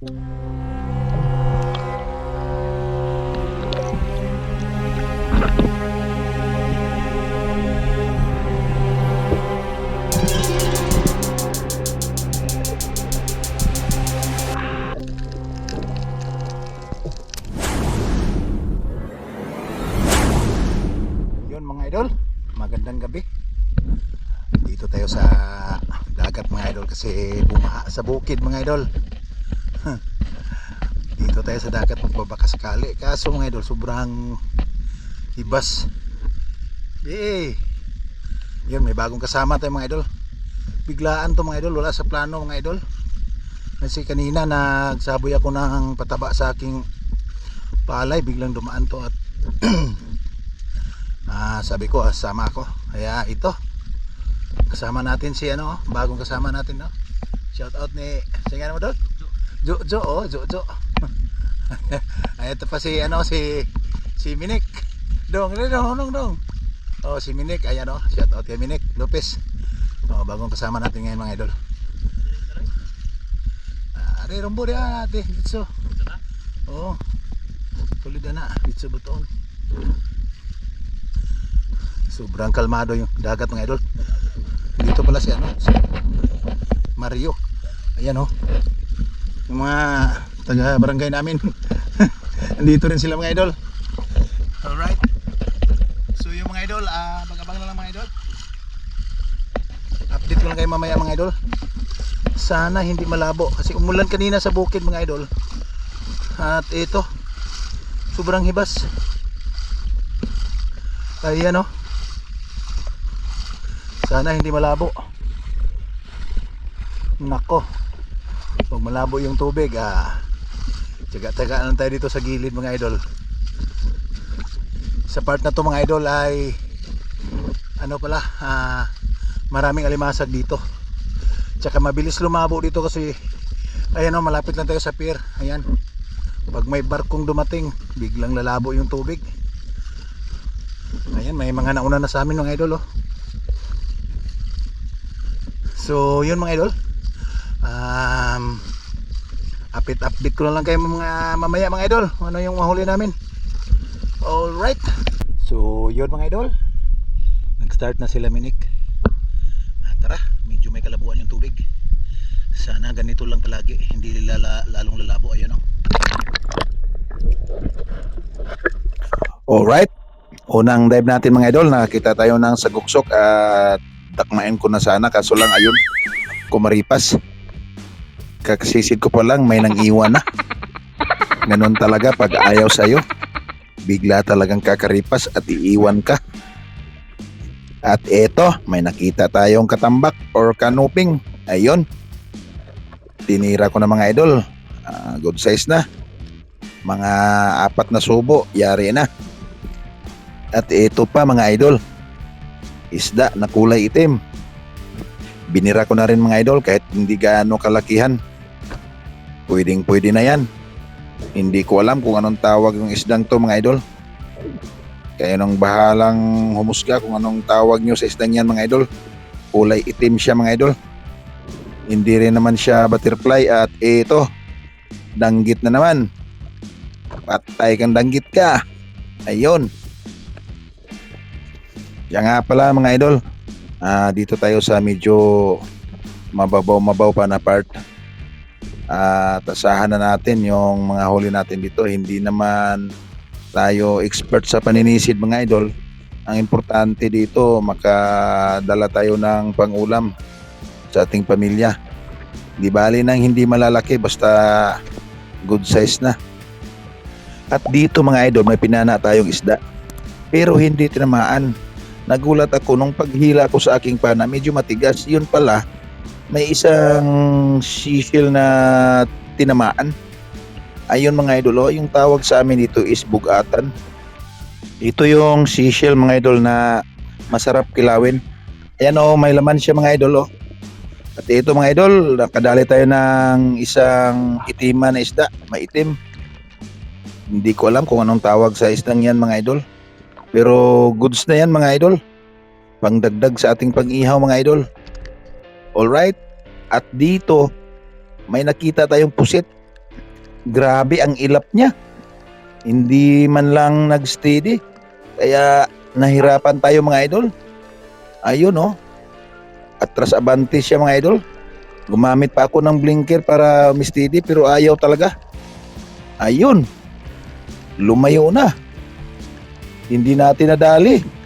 Yun mga idol, magandang gabi. Dito tayo sa dagat mga idol kasi bumaha sa bukid mga idol. Dito tayo magbabaka sakali. Kaso mga idol, sobrang hibas. Yay! Yun, may bagong kasama tayo mga idol. Biglaan to mga idol, wala sa plano mga idol. Kasi kanina nagsaboy ako ng pataba sa aking palay, biglang dumaan to at Ah, sabi ko, ah, sama ako. Kaya ito. Kasama natin si ano, oh, bagong kasama natin, no. Shout out ni Sige mo doon. Jo Jo, oh, Jo Jo. Ay, ito pa si ano si si Minik. Dong, dong, dong, dong. Oh, si Minik, ayan oh. Shout out kay Minik Lopez. Oh, bagong kasama natin ngayon mga idol. Ah, Ari rumbo ate, dito. Oh. Tulid na, dito buton. Sobrang kalmado yung dagat mga idol. Dito pala si ano, si Mario. Ayan oh. Yung mga taga barangay namin. Andito rin sila mga idol. Alright. So yung mga idol, ah, abang-abang na lang mga idol. Update ko lang kayo mamaya mga idol. Sana hindi malabo kasi umulan kanina sa bukid mga idol. At ito, sobrang hibas. Ayan oh. Sana hindi malabo. Nako. Pag malabo yung tubig, ah, tiyaga-tiyaga lang tayo dito sa gilid mga idol. Sa part na to mga idol ay ano pala, ah, maraming alimasag dito. Tsaka mabilis lumabo dito kasi ayan o, malapit lang tayo sa pier. Ayan. Pag may barkong dumating, biglang lalabo yung tubig. Ayan, may mga nauna na sa amin mga idol oh. So, yun mga idol. Um, update update ko lang kayo mga mamaya mga idol. Ano yung mahuli namin. Alright. So, yun mga idol. Nag-start na sila minik. Ah, tara, medyo may kalabuan yung tubig. Sana ganito lang palagi. Hindi lala, lalong lalabo. Ayun oh. Alright. Unang dive natin mga idol, nakakita tayo ng saguksok at takmain ko na sana kaso lang ayun kumaripas kakasisid ko pa lang may nang iwan na. Ganun talaga pag ayaw sa'yo bigla talagang kakaripas at iiwan ka. At eto may nakita tayong katambak or kanuping. Ayun. Tinira ko na mga idol. Ah, good size na. Mga apat na subo yari na. At ito pa mga idol. Isda na kulay itim. Binira ko na rin mga idol kahit hindi gaano kalakihan. Pwedeng pwede na yan. Hindi ko alam kung anong tawag yung isdang to mga idol. Kaya nung bahalang humusga kung anong tawag nyo sa isdang yan mga idol. Kulay itim siya mga idol. Hindi rin naman siya butterfly at ito, danggit na naman. Patay kang danggit ka. Ayun. Yan nga pala mga idol. Ah, dito tayo sa medyo mababaw-mabaw pa na part. At asahan na natin yung mga huli natin dito. Hindi naman tayo expert sa paninisid mga idol. Ang importante dito makadala tayo ng pangulam sa ating pamilya. Di bali nang hindi malalaki basta good size na. At dito mga idol may pinana tayong isda. Pero hindi tinamaan nagulat ako nung paghila ko sa aking pana, medyo matigas. Yun pala, may isang seashell na tinamaan. Ayun mga idol, oh, yung tawag sa amin dito is bugatan. Ito yung seashell mga idol na masarap kilawin. Ayan oh, may laman siya mga idol oh. At ito mga idol, nakadali tayo ng isang itima na isda, maitim. Hindi ko alam kung anong tawag sa isdang yan mga idol. Pero goods na yan mga idol. Pangdagdag sa ating pag-ihaw mga idol. Alright. At dito, may nakita tayong pusit. Grabe ang ilap niya. Hindi man lang nag-steady. Kaya nahirapan tayo mga idol. Ayun oh. Atras abante siya mga idol. Gumamit pa ako ng blinker para steady pero ayaw talaga. Ayun. Lumayo na. Hindi natin nadali.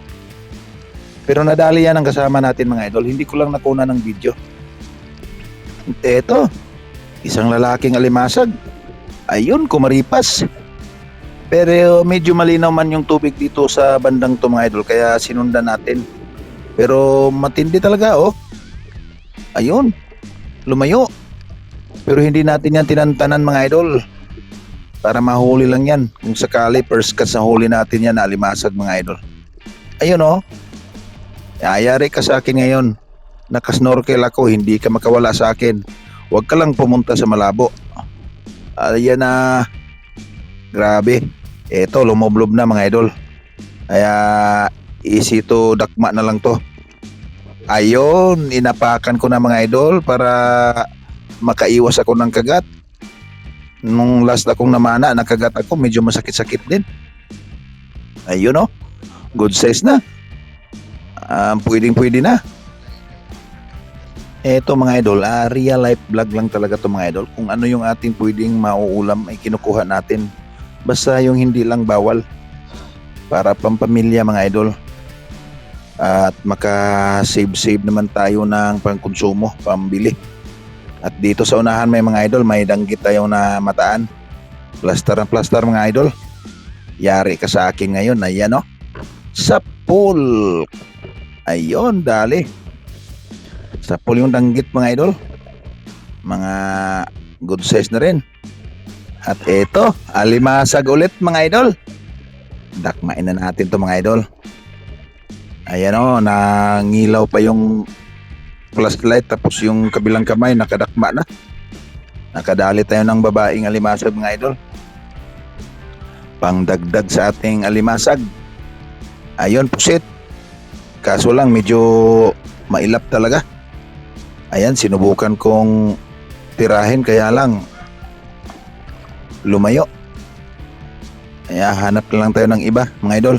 Pero nadali yan ang kasama natin mga idol. Hindi ko lang nakuna ng video. Eto. Isang lalaking alimasag. Ayun, kumaripas. Pero medyo malinaw man yung tubig dito sa bandang to mga idol. Kaya sinundan natin. Pero matindi talaga oh. Ayun. Lumayo. Pero hindi natin yan tinantanan mga idol. Para mahuli lang yan. Kung sakali first cut sa huli natin yan na alimasag mga idol. Ayun oh. Ayari ka sa akin ngayon. Nakasnorkel ako, hindi ka makawala sa akin. Huwag ka lang pumunta sa malabo. Ayan na. grabe. Eto, lumoblob na mga idol. Kaya easy to dakma na lang to. Ayun, inapakan ko na mga idol para makaiwas ako ng kagat. Nung last akong namana, nakagat ako, medyo masakit-sakit din. Ayun oh, good size na. Um, pwedeng pwede na. Eto mga idol, ah, real life vlog lang talaga to mga idol. Kung ano yung ating pwedeng mauulam ay kinukuha natin. Basta yung hindi lang bawal. Para pampamilya mga idol. At maka-save-save naman tayo ng pangkonsumo, pambili. At dito sa unahan may mga idol, may danggit tayo na mataan. Plaster ang plaster mga idol. Yari ka sa akin ngayon, ayan o. Sa pool. Ayun, dali. Sa pool yung danggit mga idol. Mga good size na rin. At eto, alimasag ulit mga idol. Dakmain na natin to mga idol. Ayan o, nangilaw pa yung flashlight tapos yung kabilang kamay nakadakma na. Nakadali tayo ng babaeng alimasag mga idol. Pangdagdag sa ating alimasag. Ayun, pusit. Kaso lang medyo mailap talaga. Ayan, sinubukan kong tirahin kaya lang lumayo. Kaya hanap na lang tayo ng iba, mga idol.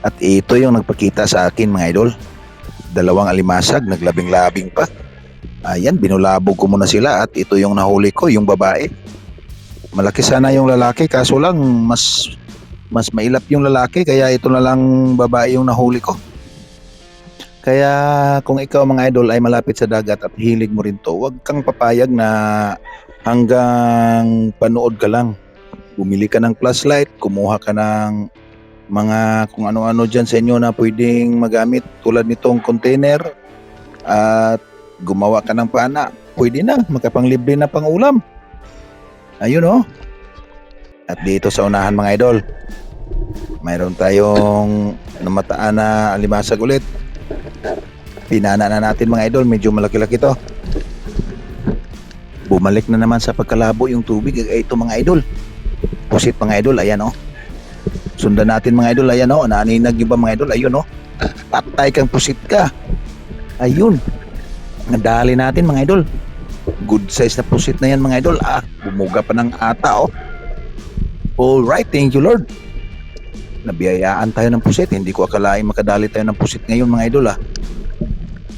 At ito yung nagpakita sa akin, mga idol. Dalawang alimasag, naglabing-labing pa. Ayan, binulabog ko muna sila at ito yung nahuli ko, yung babae. Malaki sana yung lalaki, kaso lang mas mas mailap yung lalaki, kaya ito na lang babae yung nahuli ko. Kaya kung ikaw mga idol ay malapit sa dagat at hilig mo rin to, huwag kang papayag na hanggang panood ka lang. Bumili ka ng flashlight, kumuha ka ng mga kung ano-ano dyan sa inyo na pwedeng magamit tulad nitong container at gumawa ka ng pana. Pwede na, makapanglibre na pang ulam. Ayun oh. At dito sa unahan mga idol, mayroon tayong namataan na alimasag ulit. Pinana na natin mga idol, medyo malaki-laki to. Bumalik na naman sa pagkalabo yung tubig. Eh, Ito mga idol. Pusit mga idol, ayan oh. Sundan natin mga idol, ayan oh. Naninag yung ba mga idol, ayun oh. Patay kang pusit ka. Ayun. Nadali natin mga idol. Good size na pusit na yan mga idol. Ah, bumuga pa ng ata oh. Alright, thank you Lord. Nabiyayaan tayo ng pusit. Hindi ko akalain makadali tayo ng pusit ngayon mga idol ah.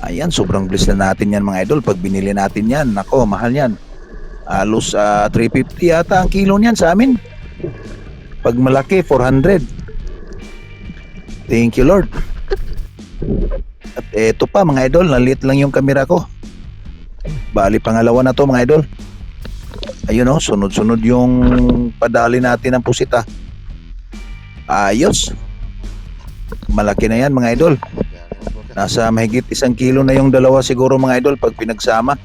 Ayan, sobrang bliss na natin yan mga idol. Pag binili natin yan, nako, mahal yan. Halos ah, 350 yata ang kilo niyan sa amin. Pag malaki, 400. Thank you Lord. At eto pa mga idol, nalit lang yung kamera ko. Bali pangalawa na to mga idol. Ayun oh, sunod-sunod yung padali natin ng pusita. Ayos. Malaki na yan mga idol. Nasa mahigit isang kilo na yung dalawa siguro mga idol pag pinagsama.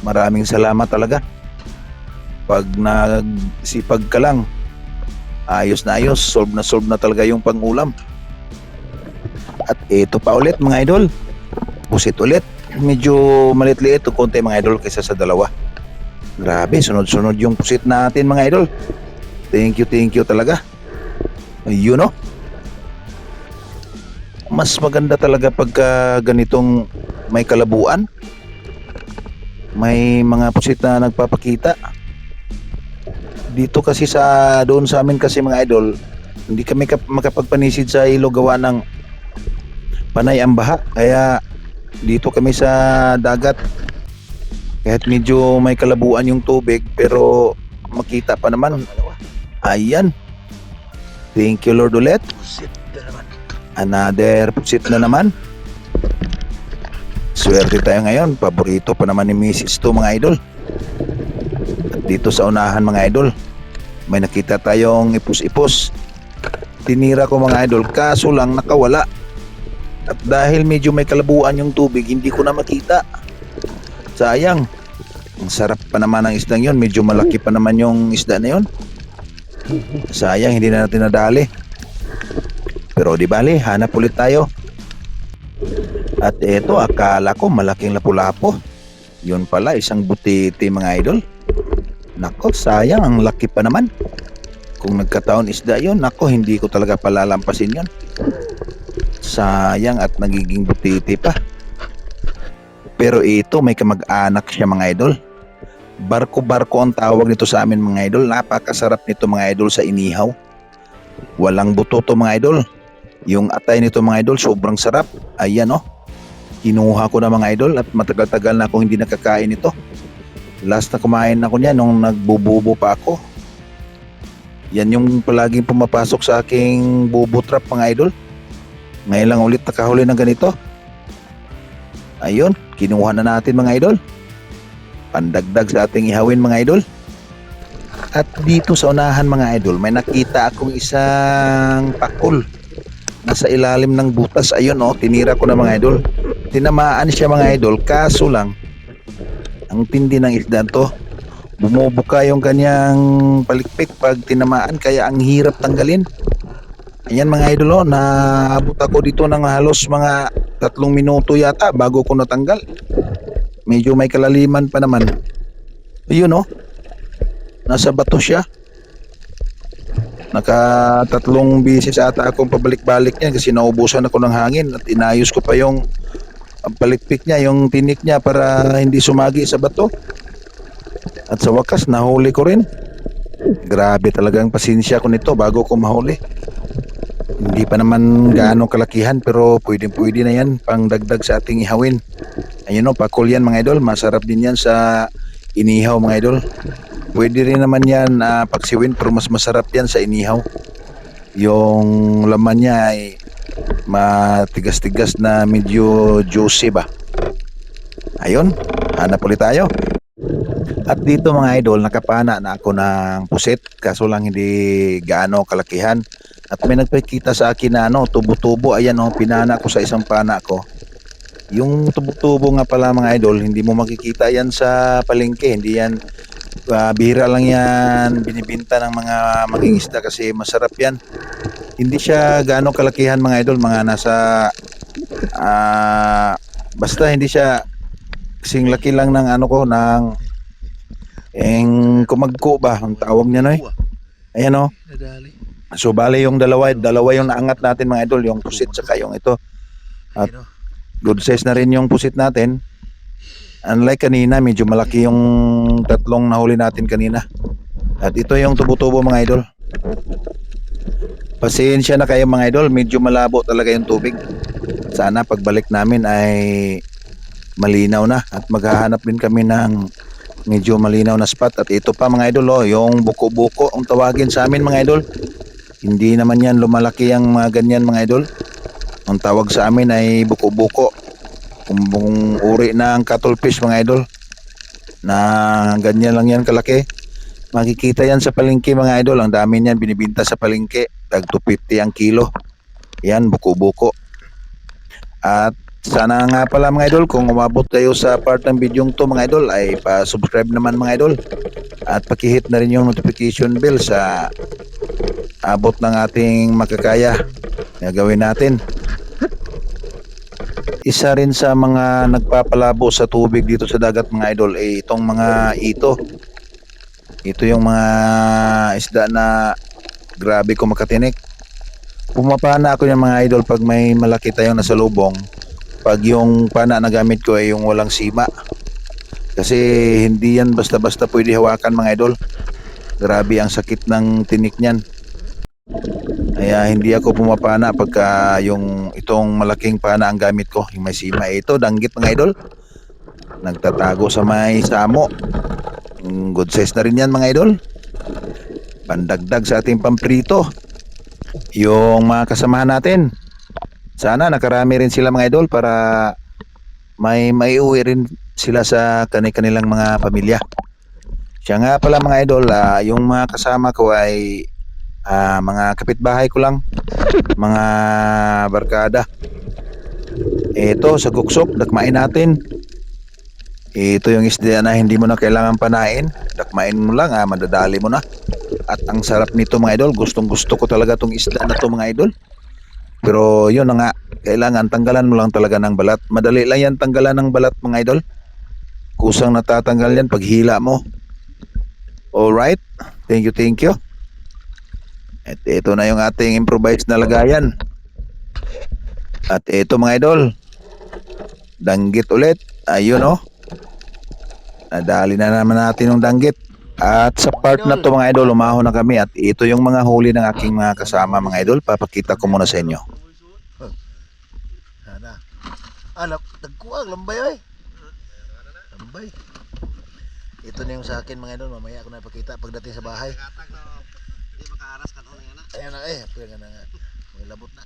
Maraming salamat talaga. Pag nagsipag ka lang, ayos na ayos, solve na solve na talaga yung pangulam. At ito pa ulit mga idol, pusit ulit. Medyo malit-liit o konti mga idol kaysa sa dalawa. Grabe, sunod-sunod yung pusit natin mga idol. Thank you, thank you talaga. Ayun no? Mas maganda talaga pagka ganitong may kalabuan. May mga pusit na nagpapakita. dito kasi sa doon sa amin kasi mga idol, hindi kami kap- makapagpanisid sa ilog gawa ng panay ang baha. Kaya dito kami sa dagat. Kahit medyo may kalabuan yung tubig pero makita pa naman. Ayan. Thank you Lord ulit. Another pusit na naman. Swerte tayo ngayon. Paborito pa naman ni Mrs. to mga idol. At dito sa unahan mga idol, may nakita tayong ipus-ipus. Tinira ko mga idol, kaso lang nakawala. At dahil medyo may kalabuan yung tubig, hindi ko na makita. Sayang. Ang sarap pa naman ng isdang yon, medyo malaki pa naman yung isda na yon. Sayang, hindi na natin nadali. Pero di bali, hanap ulit tayo. At eto, akala ko malaking lapu-lapo. Yun pala, isang butiti mga idol. Nako, sayang, ang laki pa naman. Kung nagkataon isda yon, nako, hindi ko talaga palalampasin yon. Sayang at nagiging butiti pa. Pero ito, may kamag-anak siya mga idol. Barko-barko ang tawag nito sa amin mga idol. Napakasarap nito mga idol sa inihaw. Walang buto to mga idol. Yung atay nito mga idol, sobrang sarap. Ayan oh. Kinuha ko na mga idol at matagal-tagal na akong hindi nakakain ito. Last na kumain ako niya nung nagbububo pa ako. Yan yung palaging pumapasok sa aking bubo trap mga idol. Ngayon lang ulit nakahuli ng ganito. Ayun, kinuha na natin mga idol. Pandagdag sa ating ihawin mga idol. At dito sa unahan mga idol, may nakita akong isang pakol. Nasa ilalim ng butas. Ayun oh, tinira ko na mga idol. Tinamaan siya mga idol, kaso lang, ang tindi ng isda to, bumubuka yung kanyang palikpik pag tinamaan, kaya ang hirap tanggalin. Ayan mga idol, oh, naabot ako dito ng halos mga tatlong minuto yata bago ko natanggal. Medyo may kalaliman pa naman. Ayun oh, nasa bato siya. Nakatatlong bisis ata akong pabalik-balik niyan kasi naubusan ako ng hangin at inayos ko pa yung palikpik niya, yung tinik niya para hindi sumagi sa bato. At sa wakas, nahuli ko rin. Grabe talagang pasensya ko nito bago ko mahuli. Hindi pa naman gaano kalakihan pero pwede pwede na yan pang dagdag sa ating ihawin. Ayun o, pakul yan mga idol. Masarap din yan sa inihaw mga idol. Pwede rin naman yan ah, paksiwin pero mas masarap yan sa inihaw. Yung laman niya ay matigas-tigas na medyo juicy ba. Ayun, hanap ulit tayo. At dito mga idol, nakapana na ako ng pusit kaso lang hindi gaano kalakihan. At may nagpakita sa akin na ano, tubo-tubo. Ayan oh, pinana ko sa isang pana ko. Yung tubo-tubo nga pala mga idol, hindi mo makikita yan sa palengke. Hindi yan, ah, bihira lang yan binibinta ng mga mangingisda kasi masarap yan hindi siya gaano kalakihan mga idol, mga nasa ah basta hindi siya kasing laki lang ng ano ko ng eng kumagko ba ang tawag niya no eh. Ayan oh. Nadali. So bale yung dalawa, dalawa yung naangat natin mga idol, yung pusit saka yung ito. At oh. Good size na rin yung pusit natin. Unlike kanina, medyo malaki yung tatlong nahuli natin kanina. At ito yung tubo-tubo mga idol. Pasensya na kayo mga idol, medyo malabo talaga yung tubig. Sana pagbalik namin ay malinaw na at maghahanap din kami ng medyo malinaw na spot. At ito pa mga idol, oh, yung buko-buko ang tawagin sa amin mga idol. Hindi naman yan lumalaki ang mga ganyan mga idol. Ang tawag sa amin ay buko-buko. Kumbong uri ng cuttlefish mga idol. Na ganyan lang yan kalaki. Makikita yan sa palengke mga idol. Ang dami niyan binibinta sa palengke. Tag 250 ang kilo. Yan, buko-buko. At sana nga pala mga idol, kung umabot kayo sa part ng video to mga idol, ay pa-subscribe naman mga idol. At pakihit na rin yung notification bell sa abot ng ating makakaya na gawin natin. Isa rin sa mga nagpapalabo sa tubig dito sa dagat mga idol ay itong mga ito. Ito yung mga isda na grabe ko makatinik. Pumapana ako yung mga idol pag may malaki tayong nasa lubong. Pag yung pana na gamit ko ay yung walang sima. Kasi hindi yan basta-basta pwede hawakan mga idol. Grabe ang sakit ng tinik niyan. Kaya hindi ako pumapana pagka yung itong malaking pana ang gamit ko. Yung may sima ito, danggit mga idol. Nagtatago sa may samo. Mm, Good size na rin yan mga idol. Pandagdag sa ating pamprito. Yung mga kasamahan natin. Sana nakarami rin sila mga idol para may maiuwi rin sila sa kani-kanilang mga pamilya. Siya nga pala mga idol, ah, yung mga kasama ko ay ah, mga kapitbahay ko lang, mga barkada. Ito sa guksok, dakmain natin. Ito yung isda na hindi mo na kailangan panain. Dakmain mo lang, ah, madadali mo na. At ang sarap nito mga idol, gustong gusto ko talaga tong isda na to mga idol. Pero yun na nga, kailangan tanggalan mo lang talaga ng balat. Madali lang yan tanggalan ng balat mga idol. Kusang natatanggal yan pag hila mo. Alright, thank you, thank you. At ito na yung ating improvised na lagayan. At ito mga idol, danggit ulit. Ayun oh. Nadali na naman natin yung danggit. At sa part na to mga idol, umahon na kami at ito yung mga huli ng aking mga kasama mga idol. Papakita ko muna sa inyo. Ana. Anak, tagkuang lambay ay. Lambay. Ito na yung sa akin mga idol, mamaya ako na ipakita pagdating sa bahay. Di makaaras ka noon nga na. Ayan na eh, pwede nga nga. May labot na.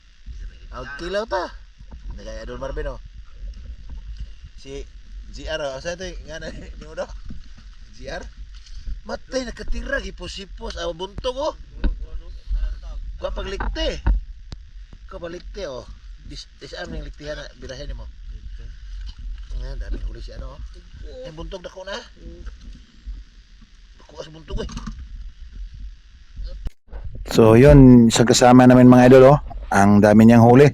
Ang kilaw ta. Nagay idol Marvin oh. Si GR oh, sa ito nga na ni mo daw. GR. Matay nakatira gipos-sipos aw buntog oh. Kuha paglikte. Kuha paglikte oh. Dis disarm ning liktihan na birahin mo. Nga dami huli si ano oh. Ay buntog dako na. Kuha sa buntog eh. So yun, isang kasama namin mga idol oh. Ang dami niyang huli.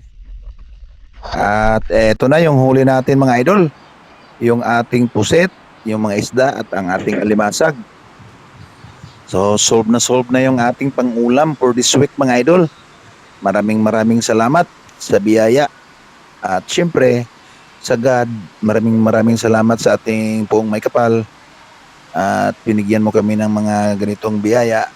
At eto na yung huli natin mga idol. Yung ating puset, yung mga isda at ang ating alimasag. So solve na solve na yung ating pangulam for this week mga idol. Maraming maraming salamat sa biyaya. At syempre, sa God, maraming maraming salamat sa ating poong may kapal. At binigyan mo kami ng mga ganitong biyaya